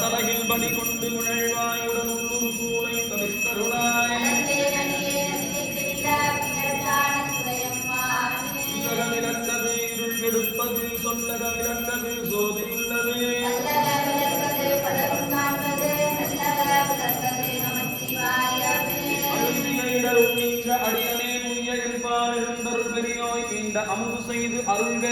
தலையில் படி கொண்டு உழழ்வாயுடன் உள்ளும் சூளை தவித்தருளாய். உலகமிழந்தது இருள் கெடுப்பது சொல்லகமிழந்தது சோதியுள்ளது இந்த அமுது செய்து அருள்க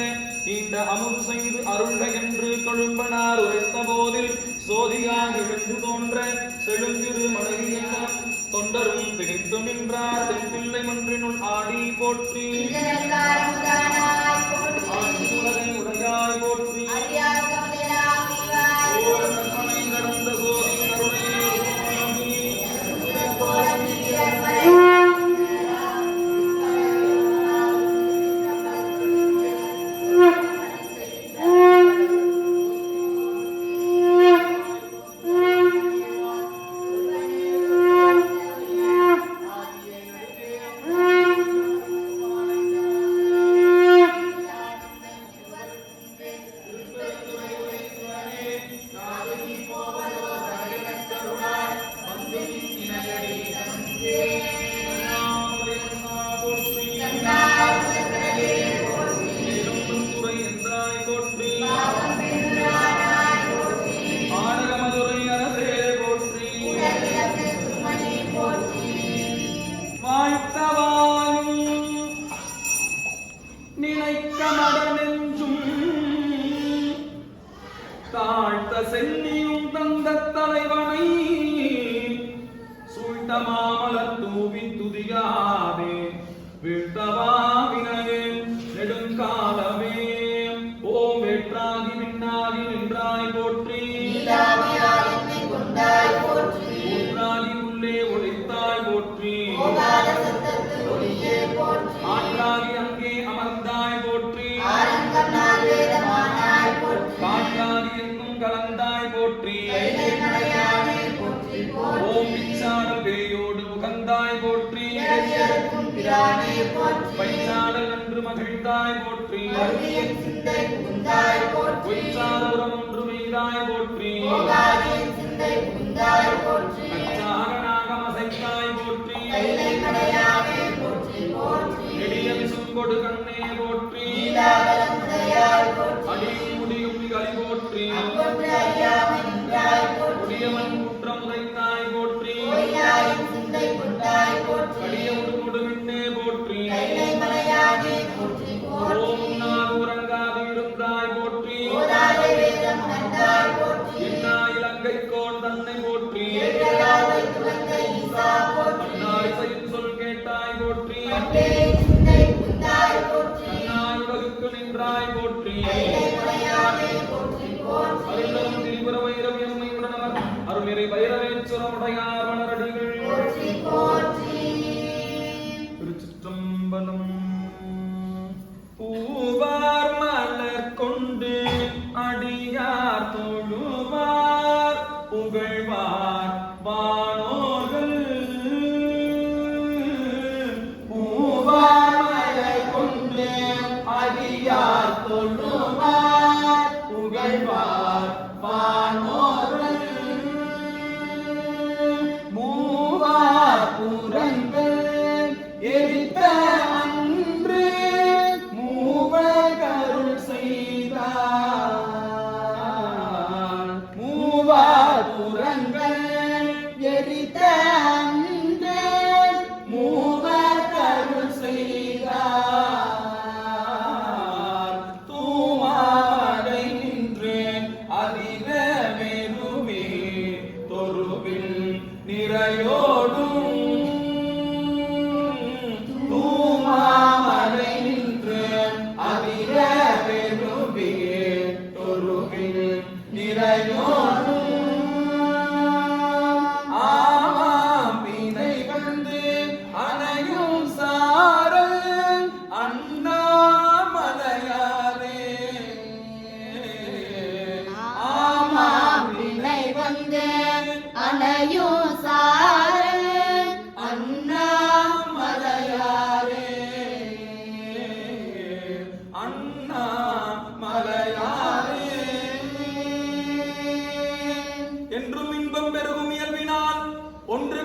இந்த அமுது செய்து அருள்க என்று கொழும்பனார் உரைத்த போதில் சோதியாக எழுந்து தோன்ற செழுந்திரு மனைவியெல்லாம் தொண்டரும் திகைத்து நின்றார் தென்பிள்ளை மன்றினுள் ஆடி போற்றி. உடையாய் போற்றி. சூழ்த்த மாமலர் தூவி துதியாதே வீழ்த்தவா வினயே நெடுங்காலமே. ஓம் வெற்றாகி விண்ணாகி நின்றாய் போற்றி. ஊற்றாகி உள்ளே ஒளித்தாய் போற்றி. ஆற்றாகி அங்கே அமர்ந்தாய் போற்றி. காற்றாகி எங்கும் கலந்தாய் போற்றி. ஓம் பிச்சாடல் பேயோடு முகந்தாய் போற்றி. பைச்சாடல் நன்று மகிழ்ந்தாய் போற்றி. பொய்ச்சாரபுரம் ஒன்று மெய்தாய் போற்றி. அச்சாகனாக மசைத்தாய் போற்றி. நெடிய விசும்பொடு கண்ணே போற்றி அடியார் தொழுவார் புகழ்வார் வா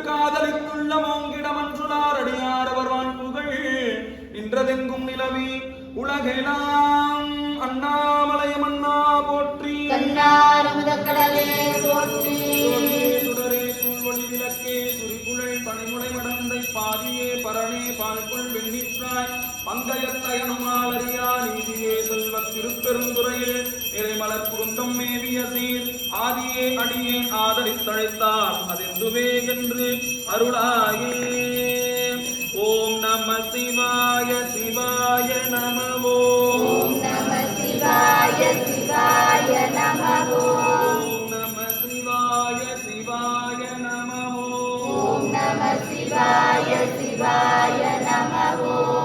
காதலித்துள்ள மாங்கிடமன்றுளார் அடியாரவர் வாழ்வுகள் நின்றதெங்கும் நிலவி உலகெலாம் அண்ணாமலையம் அண்ணா போற்றி. கண்ணார் முதக்கடலே பாதியே பரணே பால்குள் வெண்ணிற்றாய். பங்கயத்தயனுமாலறியா நீதியே செல்வத் திருப்பெருந்துறையில். நிறைமலர் குருந்தம் மேவிய சீர். ஆதியே அடியேன் ஆதரித்தழைத்தார். அதெந்துவே என்று அருளாயே. ஓம் நம சிவாய சிவாய நமவோ शिवाय शिवाय नमः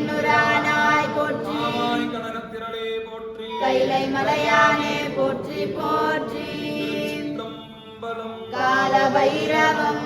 பெண்ணுரானாய் போற்றி. கனகத்திரளே போற்றி. கைலை மலையானே போற்றி போற்றி. கால பைரவம்